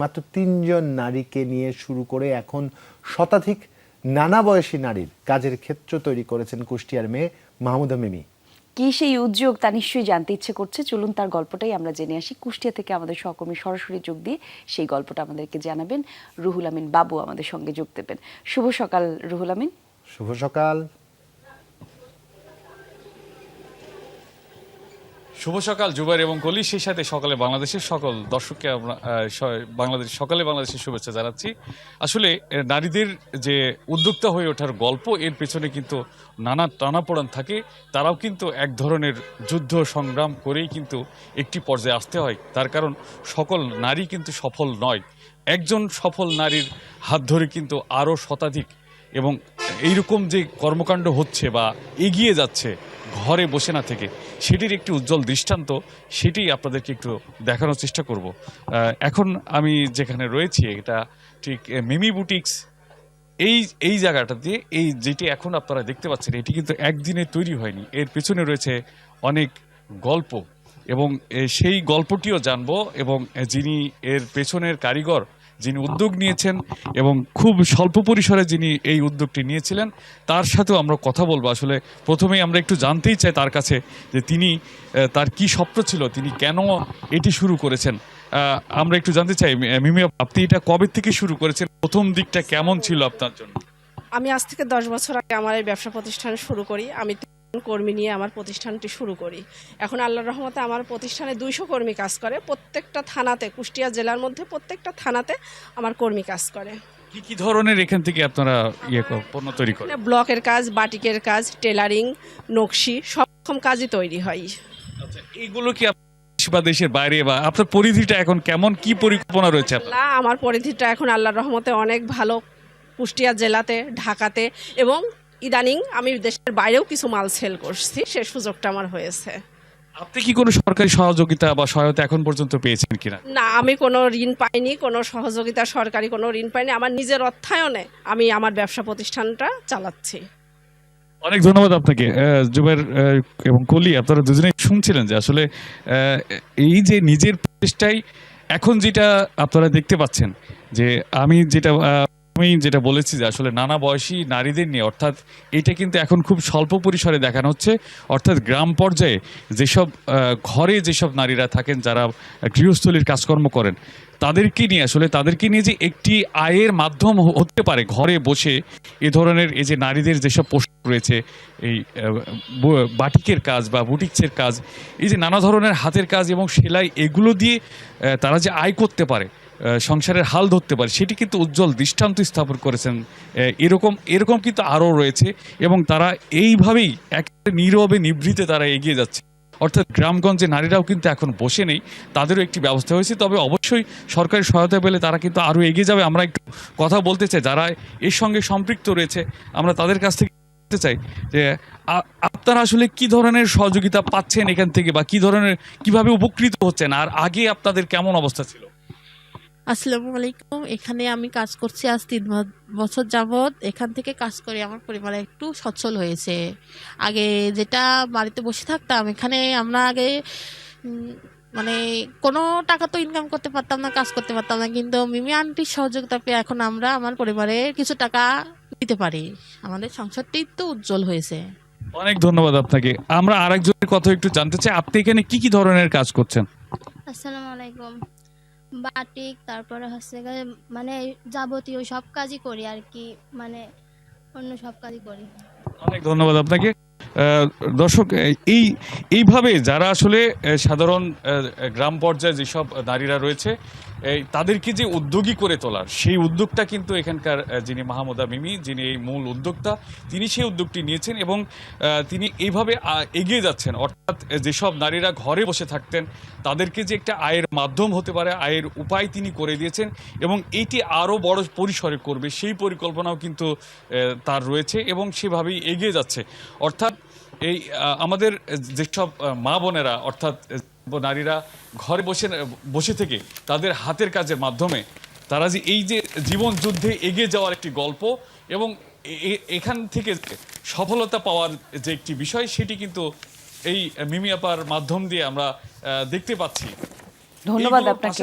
মাত্র তিনজন নারীকে নিয়ে শুরু করে এখন শতাধিক নানা বয়সী নারীর কাজের ক্ষেত্র তৈরি করেছেন কুষ্টিয়ার মেয়ে মাহমুদা মিমি। কি সেই উদ্যোগ তা নিশ্চয়ই জানতে ইচ্ছে করছে। চলুন তার গল্পটাই আমরা জেনে আসি। কুষ্টিয়া থেকে আমাদের সহকর্মী সরাসরি যোগ দিয়ে সেই গল্পটা আমাদেরকে জানাবেন। রুহুল আমিন বাবু আমাদের সঙ্গে যোগ দেবেন। শুভ সকাল রুহুল আমিন। শুভ সকাল। শুভ সকাল, জুবাইর এবং কলি সেই সাথে সকালে বাংলাদেশের সকল দর্শককে আমরা বাংলাদেশ সকালে বাংলাদেশের শুভেচ্ছা জানাচ্ছি। আসলে নারীদের যে উদ্যোক্তা হয়ে ওঠার গল্প, এর পেছনে কিন্তু নানা টানাপোড়ান থাকে। তারাও কিন্তু এক ধরনের যুদ্ধ সংগ্রাম করেই কিন্তু একটি পর্যায়ে আসতে হয়। তার কারণ, সকল নারী কিন্তু সফল নয়। একজন সফল নারীর হাত ধরে কিন্তু আরও শতাধিক এবং এইরকম যে কর্মকাণ্ড হচ্ছে বা এগিয়ে যাচ্ছে, ঘরে বসে না থেকে সেটির একটি উজ্জ্বল দৃষ্টান্ত, সেটি আপনাদেরকে একটু দেখানোর চেষ্টা করব। এখন আমি যেখানে রয়েছি, এটা ঠিক মিমি বুটিক্স, এই এই জায়গাটা দিয়ে এই যেটি এখন আপনারা দেখতে পাচ্ছেন, এটি কিন্তু একদিনে তৈরি হয়নি। এর পেছনে রয়েছে অনেক গল্প এবং সেই গল্পটিও জানব এবং যিনি এর পেছনের কারিগর যিনি উদ্যোগ নিয়েছেন এবং খুব স্বল্প পরিসরে যিনি এই উদ্যোগটি নিয়েছিলেন, তার সাথেও আমরা কথা বলব। আসলে প্রথমেই আমরা একটু জানতেই চাই তার কাছে যে তিনি তার কি স্বপ্ন ছিল, তিনি কেন এটি শুরু করেছেন। আমরা একটু জানতে চাই মিমি, আপনি এটা কবে থেকে শুরু করেছেন? প্রথম দিকটা কেমন ছিল আপনার জন্য? আমি আজ থেকে দশ বছর আগে আমার এই ব্যবসা প্রতিষ্ঠান শুরু করি। আমি কর্মী নিয়ে আমার প্রতিষ্ঠানটি শুরু করি। এখন আল্লাহর রহমতে আমার প্রতিষ্ঠানে দুইশো কর্মী কাজ করে। প্রত্যেকটা থানাতে কুষ্টিয়া জেলার মধ্যে প্রত্যেকটা থানাতে আমার কর্মী কাজ করে। কি কি ধরনের এখান থেকে আপনারা ইয়ে পণ্য তৈরি করেন? ব্লকের কাজ বাটিকের কাজ টেলারিং নকশি সব রকম কাজই তৈরি হয়। আচ্ছা এইগুলো কি বা দেশের বাইরে বা আপনার পরিধিটা এখন কেমন? কি পরিকল্পনা রয়েছে আমার পরিধিটা এখন আল্লাহর রহমতে অনেক ভালো। কুষ্টিয়া জেলাতে ঢাকাতে এবং ইদানিং আমি দেশের বাইরেও কিছু মাল সেল করছি সে সুযোগটা আমার হয়েছে। আপনি কি কোনো সরকারি সহযোগিতা বা সহায়তা এখন পর্যন্ত পেয়েছেন কিনা? না আমি কোনো ঋণ পাইনি কোনো সহযোগিতা সরকারি কোনো ঋণ পাইনি। আমার নিজের অর্থায়নে আমি আমার ব্যবসা প্রতিষ্ঠানটা চালাচ্ছি। অনেক ধন্যবাদ আপনাকে। আহ, এবং কলি আপনারা দুজনেই শুনছিলেন যে আসলে এই যে নিজের প্রচেষ্টাই এখন যেটা আপনারা দেখতে পাচ্ছেন যে আমি যেটা আমি যেটা বলেছি যে আসলে নানা বয়সী নারীদের নিয়ে, অর্থাৎ এটা কিন্তু এখন খুব স্বল্প পরিসরে দেখানো হচ্ছে। অর্থাৎ গ্রাম পর্যায়ে যেসব ঘরে যেসব নারীরা থাকেন, যারা গৃহস্থলীর কাজকর্ম করেন তাদেরকে নিয়ে, আসলে তাদেরকে নিয়ে যে একটি আয়ের মাধ্যম হতে পারে ঘরে বসে, এ ধরনের এই যে নারীদের যেসব পোশাক রয়েছে, এই বাটিকের কাজ বা বুটিক্সের কাজ, এই যে নানা ধরনের হাতের কাজ এবং সেলাই, এগুলো দিয়ে তারা যে আয় করতে পারে সংসারের হাল ধরতে পারে, সেটি কিন্তু উজ্জ্বল দৃষ্টান্ত স্থাপন করেছেন এরকম এরকম কিন্তু আরও রয়েছে এবং তারা এইভাবেই একেবারে নীরবে নিভৃতে তারা এগিয়ে যাচ্ছে। অর্থাৎ গ্রামগঞ্জে নারীরাও কিন্তু এখন বসে নেই, তাদেরও একটি ব্যবস্থা হয়েছে। তবে অবশ্যই সরকারি সহায়তা পেলে তারা কিন্তু আরও এগিয়ে যাবে। আমরা একটু কথা বলতে চাই, যারা এর সঙ্গে সম্পৃক্ত রয়েছে, আমরা তাদের কাছ থেকে জানতে চাই যে আপনারা আসলে কি ধরনের সহযোগিতা পাচ্ছেন এখান থেকে বা কি ধরনের, কীভাবে উপকৃত হচ্ছেন? আর আগে আপনাদের কেমন অবস্থা ছিল? আসসালামু আলাইকুম এখানে আমি কাজ করছি আজ তিন বছর যাবৎ। এখান থেকে কাজ করে আমার পরিবার একটু সচ্ছল হয়েছে। আগে যেটা বাড়িতে বসে থাকতাম এখানে আমরা আগে মানে কোনো টাকা তো ইনকাম করতে পারতাম না কাজ করতে পারতাম না। কিন্তু মিমি আন্টির সহযোগিতা পেয়ে এখন আমরা আমার পরিবারে কিছু টাকা দিতে পারি। আমাদের সংসারটি তো উজ্জ্বল হয়েছে। অনেক ধন্যবাদ আপনাকে। আমরা আরেকজনের কথা একটু জানতে চাই আপনি এখানে কি কি ধরনের কাজ করছেন? আসসালামু আলাইকুম। বাটিক, তারপরে হচ্ছে মানে যাবতীয় সব কাজই করি আর কি মানে অন্য সব কাজই করি। অনেক ধন্যবাদ আপনাকে। দর্শক, এই এইভাবে যারা আসলে সাধারণ গ্রাম পর্যায়ে যেসব নারীরা রয়েছে এই তাদেরকে যে উদ্যোগী করে তোলার, সেই উদ্যোগটা কিন্তু এখানকার যিনি মাহমুদা মিমি, যিনি এই মূল উদ্যোক্তা, তিনি সেই উদ্যোগটি নিয়েছেন এবং তিনি এইভাবে এগিয়ে যাচ্ছেন। অর্থাৎ যেসব নারীরা ঘরে বসে থাকতেন, তাদেরকে যে একটা আয়ের মাধ্যম হতে পারে, আয়ের উপায় তিনি করে দিয়েছেন এবং এইটি আরও বড় পরিসরে করবে, সেই পরিকল্পনাও কিন্তু তার রয়েছে এবং সেভাবেই এগিয়ে যাচ্ছে। অর্থাৎ, এই আমাদের যেসব মা বোনেরা, অর্থাৎ নারীরা ঘরে বসে বসে থেকে তাদের হাতের কাজের মাধ্যমে তারা যে এই যে জীবন যুদ্ধে এগিয়ে যাওয়ার একটি গল্প এবং এখান থেকে সফলতা পাওয়ার যে একটি বিষয় সেটি কিন্তু এই মিমিয়াপার মাধ্যম দিয়ে আমরা দেখতে পাচ্ছি। ধন্যবাদ আপনাকে।